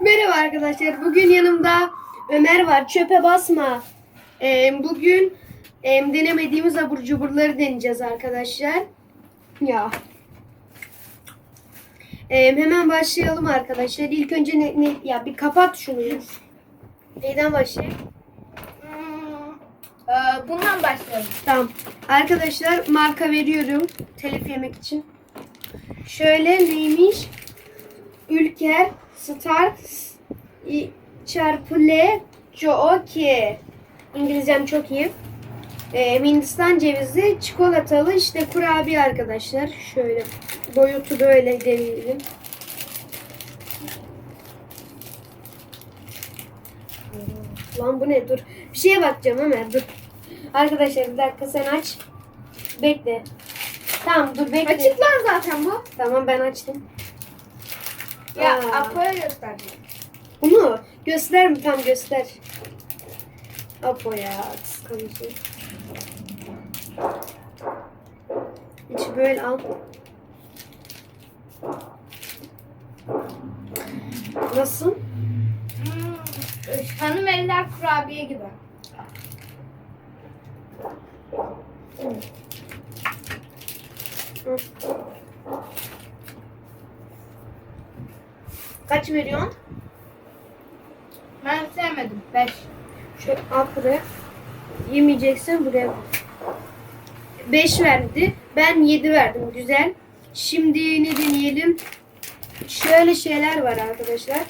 Merhaba arkadaşlar. Bugün yanımda Ömer var. Çöpe basma. Ee, bugün em, denemediğimiz abur cuburları deneyeceğiz arkadaşlar. Ya. Em, hemen başlayalım arkadaşlar. İlk önce ne, ne ya bir kapat şunu. ya. Neyden başlayayım? Hmm, e, bundan başlayalım. Tamam. Arkadaşlar marka veriyorum. Telif yemek için. Şöyle neymiş? Ülker Star çarpı L Joki. İngilizcem çok iyi. Ee, Hindistan cevizi çikolatalı işte kurabiye arkadaşlar. Şöyle boyutu böyle deneyelim. Lan bu ne? Dur. Bir şeye bakacağım Ömer. Dur. Arkadaşlar bir dakika sen aç. Bekle. Tamam dur bekle. Açık lan zaten bu. Tamam ben açtım. Ya. Apo'ya gösterdim. Bunu göster mi? Tam göster. Apo ya kıskanıcı. İçi böyle al. Nasıl? Hmm, hanım eller kurabiye gibi. Hı. Kaç veriyorsun? Ben sevmedim. 5. Şöyle al buraya. Yemeyeceksen buraya koy. 5 verdi. Ben 7 verdim. Güzel. Şimdi ne deneyelim? Şöyle şeyler var arkadaşlar.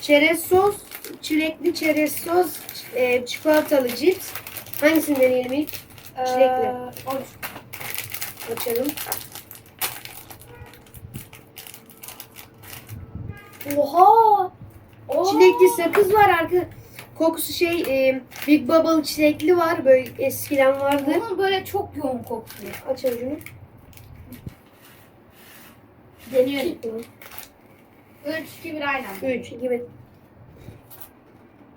Çerez sos, çilekli çerez sos, e, çikolatalı cips. Hangisini deneyelim ilk? Çilekli. olur. Açalım. Oha! Oo. Çilekli sakız var arka. Kokusu şey e, Big Bubble çilekli var böyle eskiden vardı. Onun böyle çok yoğun kokusu. Aç avucunu. Deniyorum. 3, 2, 1 aynen. 3, 2, 1.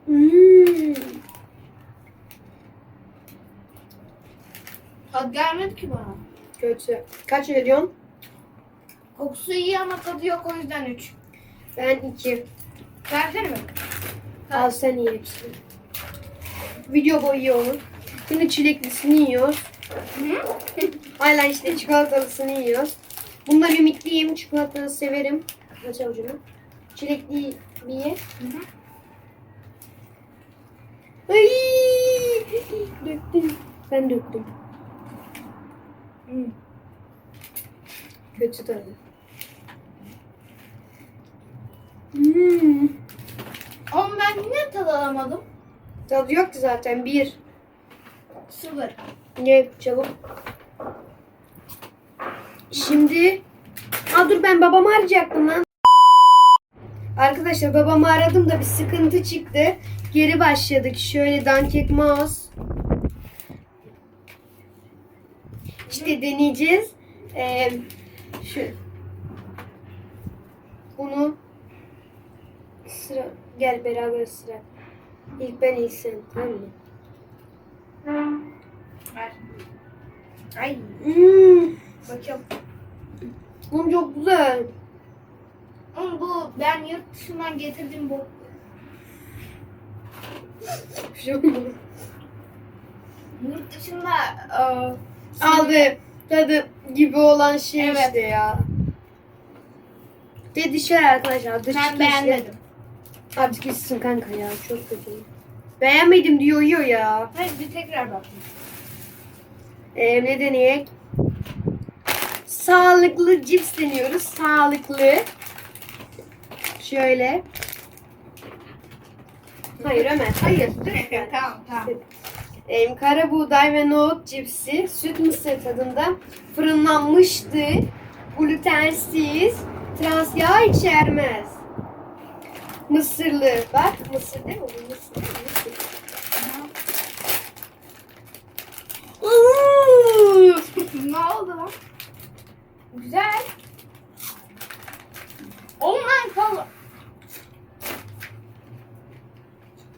Hmm. Tadı gelmedi ki bana. Kötü. Kaç veriyorsun? Kokusu iyi ama tadı yok o yüzden 3. Ben 2. Versene mi? Al sen ye hepsini. Video boyu iyi olur. Şimdi çileklisini yiyoruz. Hala işte çikolatalısını yiyoruz. Bundan ümitliyim. Çikolatalı severim. Aç avucunu. Çilekli bir ye. Ay! Döktüm. Ben döktüm. Hmm. Kötü tadı. Hmm. Ama ben yine tadı alamadım. Tadı yok ki zaten. Bir. 0. Ye çabuk. Şimdi Aa dur ben babamı arayacaktım lan. Arkadaşlar babamı aradım da bir sıkıntı çıktı. Geri başladık. Şöyle danket mouse. İşte deneyeceğiz. Ee, şu bunu sıra gel beraber sıra. İlk ben ilk sen tamam mı? Ver. Ay. Hmm, Bakayım. oğlum çok güzel. Ama bu ben yurt dışından getirdiğim bu. Yurt dışında e, Aldı tadı gibi olan şey Evet. işte ya. Dedi şey arkadaşlar. Dış ben beğenmedim. Artık gitsin kanka ya çok kötü. Beğenmedim diyor yiyor ya. Hayır bir tekrar bakayım. Ee, ne deneyek? Sağlıklı cips deniyoruz. Sağlıklı. Şöyle. Hayır Ömer. Hayır. Lütfen. tamam tamam. Em, kara buğday ve nohut cipsi süt mısır tadında fırınlanmıştı. Glutensiz, trans yağ içermez. Mısırlı. Bak mısır değil mi? Mısır. mısır. Ne oldu lan? Güzel. Oğlum lan kal.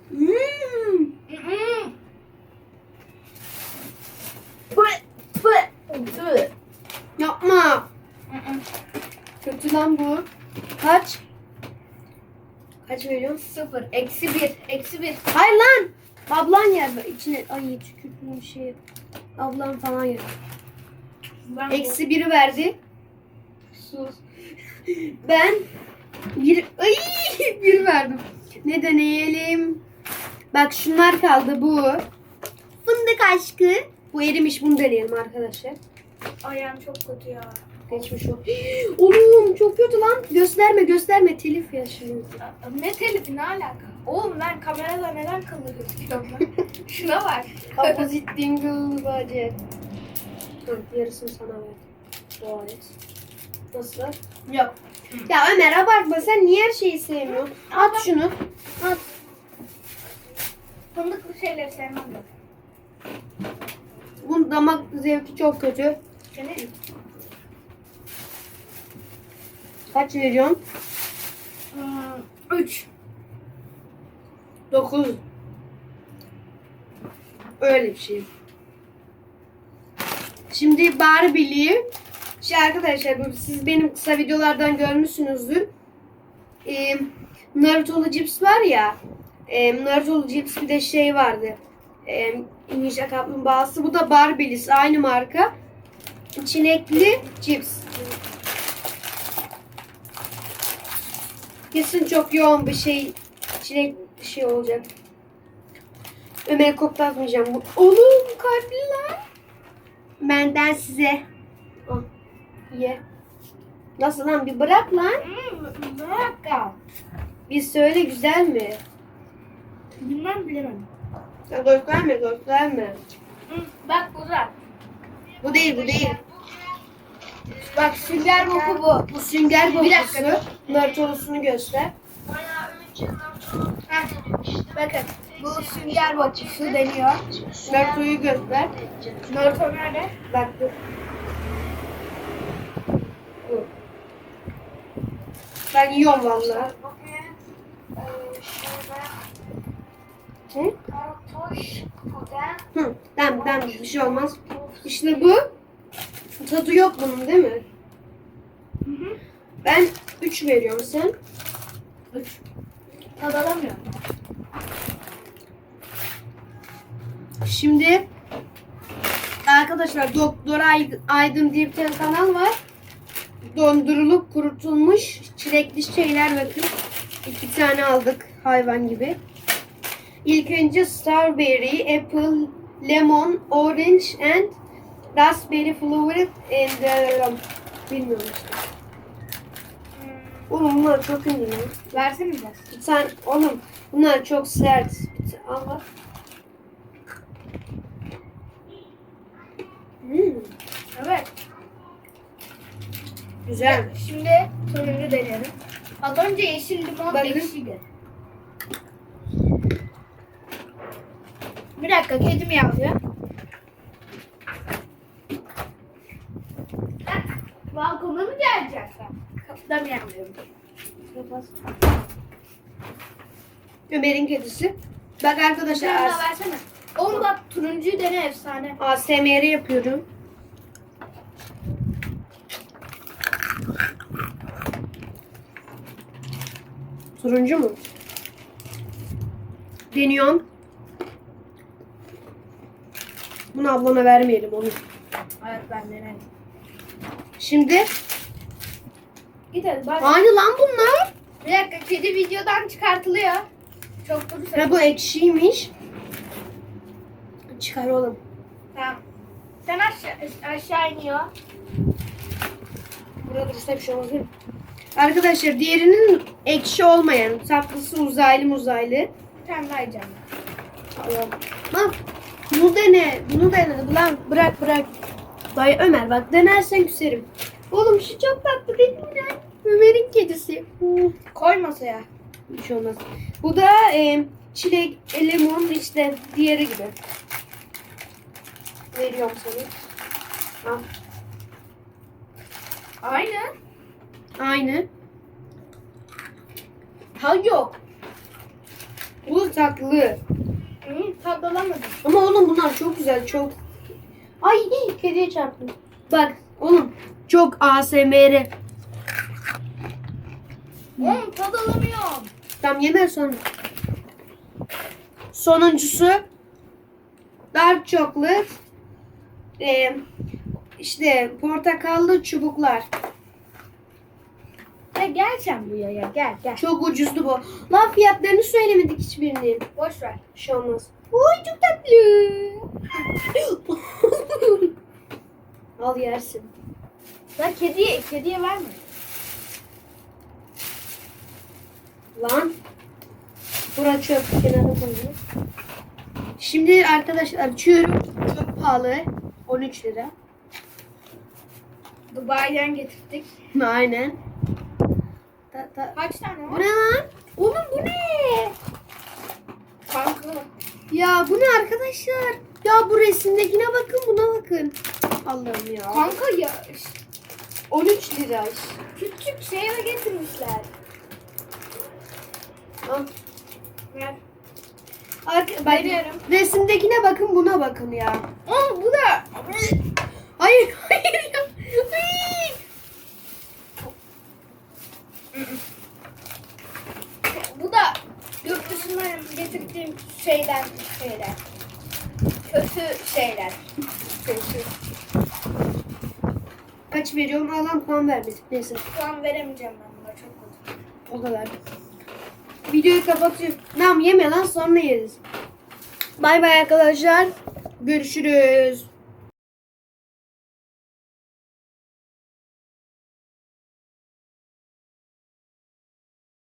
Hmm. Mm-mm. Yapma. Mm-mm. Kötü lan bu. Kaç? Sıfır. Eksi bir. Eksi bir. Hayır lan. Ablan yer. içine ay tükürdüm bir şey. Ablam falan yer. Ben Eksi biri verdi. Sus. Ben bir ay bir verdim. Ne deneyelim? Bak şunlar kaldı bu. Fındık aşkı. Bu erimiş bunu deneyelim arkadaşlar. Ayağım çok kötü ya. Geçmiş o. Oğlum çok kötü lan. Gösterme gösterme telif ya şimdi. Ne telifi ne alaka? Oğlum ben kamerada neden kıllı gözüküyorum ben? Şuna bak. Opposite dingle bacı. Hı, yarısını sana verdim. Dua et. Nasıl? Yok. Ya Ömer abartma sen niye her şeyi sevmiyorsun? At şunu. At. Fındıklı şeyleri sevmem ben. Bunun damak zevki çok kötü. Seni Kaç veriyorsun? Hmm, üç. 9. Öyle bir şey. Şimdi Barbie'liği şey arkadaşlar siz benim kısa videolardan görmüşsünüzdür. Ee, Naruto'lu cips var ya. E, Naruto'lu cips bir de şey vardı. E, Ninja Kaplumbağası. Bu da Barbie'lisi aynı marka. Çilekli cips. Kesin çok yoğun bir şey çilek bir şey olacak. Ömer'i koklatmayacağım. Bu- Oğlum kalpliler. Benden size. Al, ye. Nasıl lan bir bırak lan. Hmm, dakika. Bir söyle güzel mi? Bilmem bilemem. Ya gösterme gösterme. Bak güzel. Bu değil bu değil. Bak sünger boku bu. Bu sünger Bir dakika, bokusu. Naruto'lusunu göster. Heh, bakın bu sünger bokusu deniyor. Naruto'yu göster. Naruto nerede? Bak dur. Dur. Ben yiyorum valla. Hı? Hı, tamam tamam bir şey olmaz. İşte bu. Tadı yok bunun değil mi? Hı hı. Ben 3 veriyorum sen. Üç. Tad alamıyorum. Şimdi arkadaşlar Doktor Ay- Aydın diye bir tane kanal var. Dondurulup kurutulmuş çilekli şeyler bakın. İki tane aldık hayvan gibi. İlk önce strawberry, apple, lemon, orange and raspberry flavored and um, bilmiyorum işte. Oğlum bunlar çok ünlü. ya. Versene biraz. Bir tane oğlum bunlar çok sert. Bir tane- Al bak. Hmm, Evet. güzel. Şimdi turuncu deneyelim. Az önce yeşil limon ekşiydi. Bir dakika kedim yavruyor. Balkona mı geleceksin? Kapıda mı yavruyorum? Ömer'in kedisi. Bak arkadaşlar Biraz AS- daha versene. Oğlum bak turuncuyu dene efsane. ASMR yapıyorum. Turuncu mu? Deniyorum. Bunu ablana vermeyelim onu. Evet ben denerim. Şimdi hadi bak. aynı lan bunlar. Bir dakika kedi videodan çıkartılıyor. Çok durursa. Ha bu ekşiymiş. Çıkar oğlum. Tamam. Sen aşağı, aşağı iniyor. Burada durursa bir şey olmaz değil mi? Arkadaşlar diğerinin ekşi olmayan tatlısı uzaylı muzaylı. Bir tane daha yiyeceğim. Tamam. Bak bunu dene. Bunu dene. Lan bırak bırak. Dayı Ömer bak denersen küserim. Oğlum şu çok tatlı değil mi? Ömer'in kedisi. Hmm, Koy masaya. Bir şey olmaz. Bu da e, çilek, e, limon işte diğeri gibi. Veriyorum sana. Al. Aynı. Aynı. Ha yok. Bu tatlı. Hı, tad alamadım. Ama oğlum bunlar çok güzel çok. Ay kediye çarptım. Bak oğlum çok ASMR. Oğlum tad alamıyorum. Tam yeme sonra. Sonuncusu dark chocolate. Ee, işte portakallı çubuklar. Ya gel sen buraya ya gel gel. Çok ucuzdu bu. Lan fiyatlarını söylemedik hiçbirini. Boş ver. Bir şey olmaz. Oy çok tatlı. Al yersin. Lan kediye, kediye verme. Lan. Bura çöp kenara koyuyor. Şimdi arkadaşlar açıyorum. Çok pahalı. 13 lira. Dubai'den getirdik. Aynen. Ta, ta. Kaç tane Bu var? ne lan? Oğlum bu ne? Kanka. Ya bu ne arkadaşlar? Ya bu resimdekine bakın buna bakın. Allah'ım ya. Kanka ya 13 lira. küçük şeyle getirmişler. Al. Ver. Veriyorum. resimdekine bakın buna bakın ya. Oğlum bu da Hayır hayır ya. Ay! bu da yurt dışından getirdiğim şeyden şeyler. Kötü şeyler. Kötü. Kaç veriyorum? Alan puan vermedik. Neyse Şu an veremeyeceğim ben buna çok kötü. o kadar. Videoyu kapatıyorum. Tamam yeme lan sonra yeriz. Bay bay arkadaşlar. Görüşürüz.